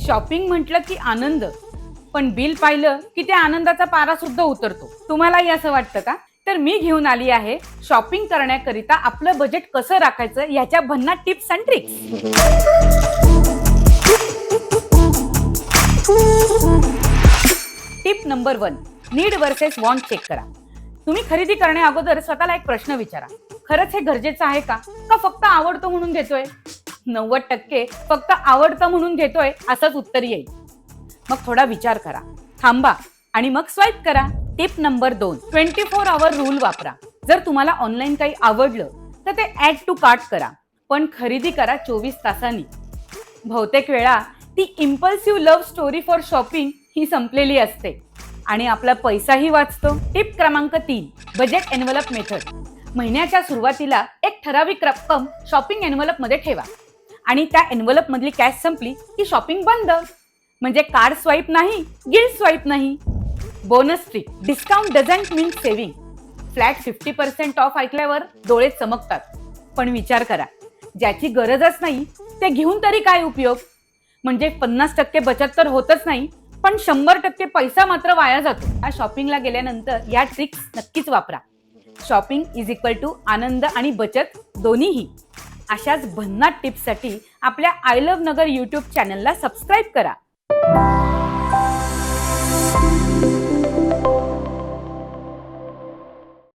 Shopping म्हटलं की आनंद. पण बिल पाहिलं की त्या आनंदाचा पारा सुद्धा उतरतो. तुम्हालाही असं वाटतं का? तर मी घेऊन आली आहे शॉपिंग करण्याकरिता आपलं बजेट कसं राखायचं याच्या भन्ना tips and tricks. Tip number one need versus want check करा. तुम्ही खरेदी करण्या अगोदर स्वतःला एक प्रश्न विचारा. खरंच हे गरजेचं आहे का? का फक्त आवडतो म्हणून घेतोय? नव्वद टक्के फक्त आवडतं म्हणून घेतोय असंच उत्तर येईल. मग थोडा विचार करा. थांबा आणि मग स्वाईप करा. टिप नंबर दोन. ट्वेंटी फोर आवर रूल वापरा. जर तुम्हाला ऑनलाईन काही आवडलं तर ते ऍड टू कार्ट करा. पण खरेदी करा चोवीस तासांनी. बहुतेक वेळा ती impulsive love story for shopping ही संपलेली असते. आणि आपला पैसाही वाचतो. टिप क्रमांक तीन. बजेट एनवलप मेथड महिन्याच्या सुरुवातीला एक ठराविक रक्कम शॉपिंग एनवलपमध्ये ठेवा. आणि त्या एनवलप मधली कॅश संपली की शॉपिंग बंद. म्हणजे कार्ड स्वाईप नाही गिल्ड स्वाईप नाही. Bonus trick discount doesn't mean saving flat fifty percent off ऐकल्यावर डोळे चमकतात. पण विचार करा ज्याची गरजच नाही ते घेऊन तरी काय उपयोग? म्हणजे पन्नास टक्के बचत तर होतच नाही पण शंभर टक्के पैसा मात्र वाया जातो. या शॉपिंगला गेल्यानंतर या ट्रिक्स नक्कीच वापरा. शॉपिंग इज इक्वल टू आनंद आणि बचत दोन्हीही. अशाच भन्नाट टिप्ससाठी आपल्या आय लव्ह नगर यूट्यूब चॅनलला सबस्क्राईब करा.